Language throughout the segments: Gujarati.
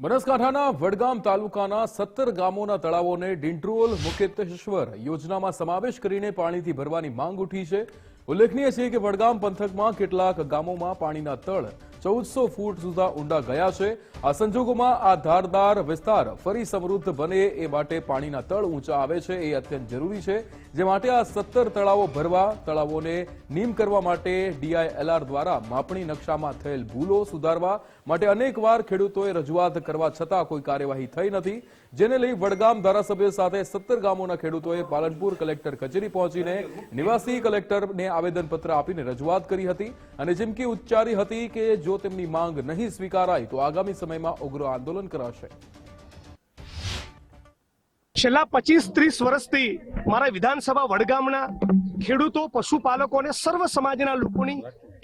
બનાસકાંઠાના વડગામ તાલુકાના સત્તર ગામોના તળાવોને ડિન્ટ્રોલ મુકેતેશ્વર યોજનામાં સમાવેશ કરીને પાણીથી ભરવાની માંગ ઉઠી છે. ઉલ્લેખનીય છે કે વડગામ પંથકમાં કેટલાક ગામોમાં પાણીના તળ ચૌદસો ફૂટ સુધી ઊંડા ગયા છે. આ સંજોગોમાં આ ધારદાર વિસ્તાર ફરી સમૃદ્ધ બને એ માટે પાણીના તળ ઊંચા આવે છે એ અત્યંત જરૂરી છે. જે માટે આ સત્તર તળાવો ભરવા, તળાવોને નીમ કરવા માટે ડીઆઈએલઆર દ્વારા માપણી નકશામાં થયેલ ભૂલો સુધારવા માટે અનેકવાર ખેડૂતોએ રજૂઆત કરવા છતાં કોઈ કાર્યવાહી થઈ નથી. જેને લઈ વડગામ ધારાસભ્ય સાથે સત્તર ગામોના ખેડૂતોએ પાલનપુર કલેક્ટર કચેરી પહોંચીને નિવાસી કલેક્ટરને આવેદનપત્ર આપીને રજૂઆત કરી હતી. અને ચીમકી ઉચ્ચારી હતી કે જો તેમની માંગ નહીં સ્વીકારાય, તો આગામી સમયમાં ઉગ્ર આંદોલન કરાશે. છેલ્લા પચીસ ત્રીસ વર્ષથી મારા વિધાનસભા વડગામના ખેડૂતો પશુપાલકો અને સર્વ સમાજના લોકોની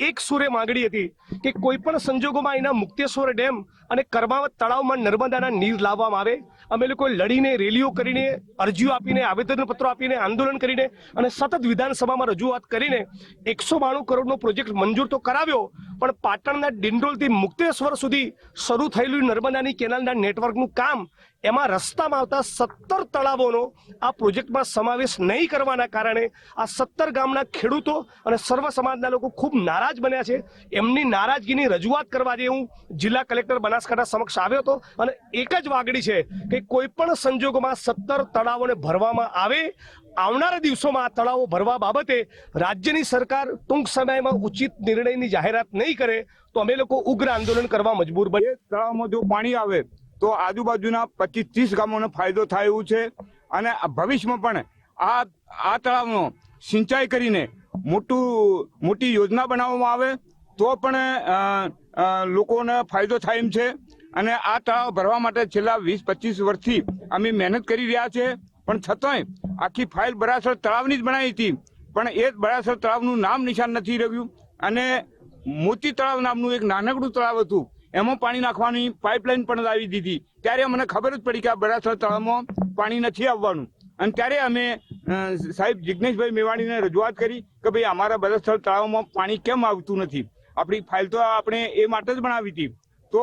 એક સુરે માંગણી હતી કે કોઈ પણ સંજોગોમાં એના મુક્તેશ્વર ડેમ અને કરમાવત તળાવમાં નર્મદાના નીર લાવવામાં આવે. અમે લોકો લડીને, રેલીઓ કરીને, અરજીઓ આપીને, આવેદનપત્રો આપીને, આંદોલન કરીને અને સતત વિધાનસભામાં રજૂઆત કરીને એકસો બાણું કરોડનો પ્રોજેક્ટ મંજૂર તો કરાવ્યો પણ પાટણના ડિંડોલથી મુક્તેશ્વર સુધી શરૂ થયેલું નર્મદાની કેનાલના નેટવર્કનું કામ, એમાં રસ્તામાં આવતા સત્તર તળાવોનો આ પ્રોજેક્ટમાં સમાવેશ નહીં કરવાના કારણે આ સત્તર ગામના ખેડૂતો અને સર્વ સમાજના લોકો ખૂબ નારાજ બન્યા છે. એમની નારાજગીની રજૂઆત કરવા જે હું જિલ્લા કલેક્ટર બનાસકાંઠા સમક્ષ આવ્યો હતો અને એક જ વાગડી છે કે કોઈ પણ સંજોગોમાં સત્તર તળાવોને ભરવામાં આવે આવનારા દિવસોમાં આ તળાવો ભરવા બાબતે રાજ્યની સરકાર ટૂંક સમયમાં ઉચિત નિર્ણયની જાહેરાત નહીં કરે તો અમે લોકો ઉગ્ર આંદોલન કરવા મજબૂર બને તળાવમાં જો પાણી આવે તો આજુબાજુના પચીસ ત્રીસ ગામોને ફાયદો થાય એવું છે. અને ભવિષ્યમાં પણ આ આ તળાવનો સિંચાઈ કરીને મોટું, મોટી યોજના બનાવવામાં આવે તો પણ લોકોને ફાયદો થાય એમ છે. અને આ તળાવ ભરવા માટે છેલ્લા વીસ, પચીસ વર્ષથી અમે મહેનત કરી રહ્યા છે. પણ છતાંય આખી ફાઇલ બરાસર તળાવની જ બનાવી હતી. પણ એ જ બરાસર તળાવનું નામ નિશાન નથી રહ્યું અને મોતી તળાવ નામનું એક નાનકડું તળાવ હતું. એમાં પાણી નાખવાની પાઇપલાઇન પણ લાવી દીધી. ત્યારે મને ખબર જ પડી કે આ બરાસર તળાવમાં પાણી નથી આવવાનું. અને ત્યારે અમે સાહેબ જિજ્ઞેશભાઈ મેવાણીને રજૂઆત કરી કે ભાઈ અમારા બરાસર તળાવમાં પાણી કેમ આવતું નથી? આપણી ફાઇલ તો આપણે એ માટે જ બનાવી હતી. તો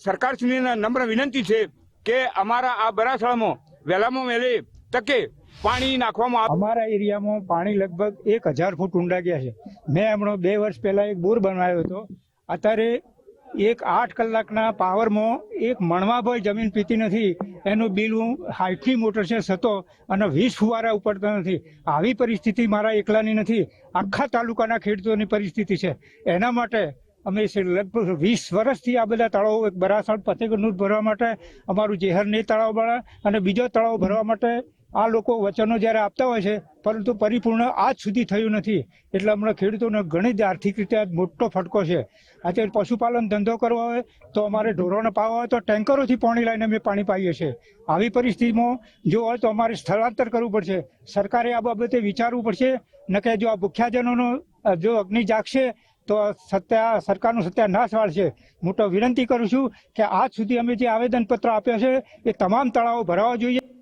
સરકારશ્રીને નમ્ર વિનંતી છે કે અમારા આ બરાસળમાં વહેલામાં વહેલે તકે પાણી નાખવામાં આવે અમારા એરિયામાં પાણી લગભગ એક હજાર ફૂટ ઊંડા ગયા છે. મેં હમણાં બે વર્ષ પહેલા એક બોર બનાવ્યો હતો. અત્યારે એક આઠ કલાકના પાવરમાં એક મણવાભાઈ જમીન પીતી નથી. એનું બિલ હું હાઈટની મોટર છે થતો અને વીસ ફુવારા ઉપડતા નથી. આવી પરિસ્થિતિ મારા એકલાની નથી. આખા તાલુકાના ખેડૂતોની પરિસ્થિતિ છે. એના માટે અમે લગભગ વીસ વર્ષથી આ બધા તળાવો એક બરાસણ ફતેગઢનું ભરવા માટે અમારું જેહરની તળાવ ભરે અને બીજો તળાવ ભરવા માટે આ લોકો વચનો જ્યારે આપતા હોય છે, પરંતુ પરિપૂર્ણ આજ સુધી થયું નથી. એટલે હમણાં ખેડૂતોને ઘણી જ આર્થિક રીતે મોટો ફટકો છે. અત્યારે પશુપાલન ધંધો કરવો હોય તો અમારે ઢોરોને પાવા હોય તો ટેન્કરોથી પાણી લઈને અમે પાણી પાઈએ છીએ. આવી પરિસ્થિતિમાં જો હોય તો અમારે સ્થળાંતર કરવું પડશે. સરકારે આ બાબતે વિચારવું પડશે. ન કે જો આ ભૂખ્યાજનોનો, જો અગ્નિ જાગશે તો સત્યા સરકારનું સત્યાનાશ વાળશે હું તો વિનંતી કરું છું કે આજ સુધી અમે જે આવેદનપત્ર આપ્યા છે, એ તમામ તળાવો ભરાવા જોઈએ.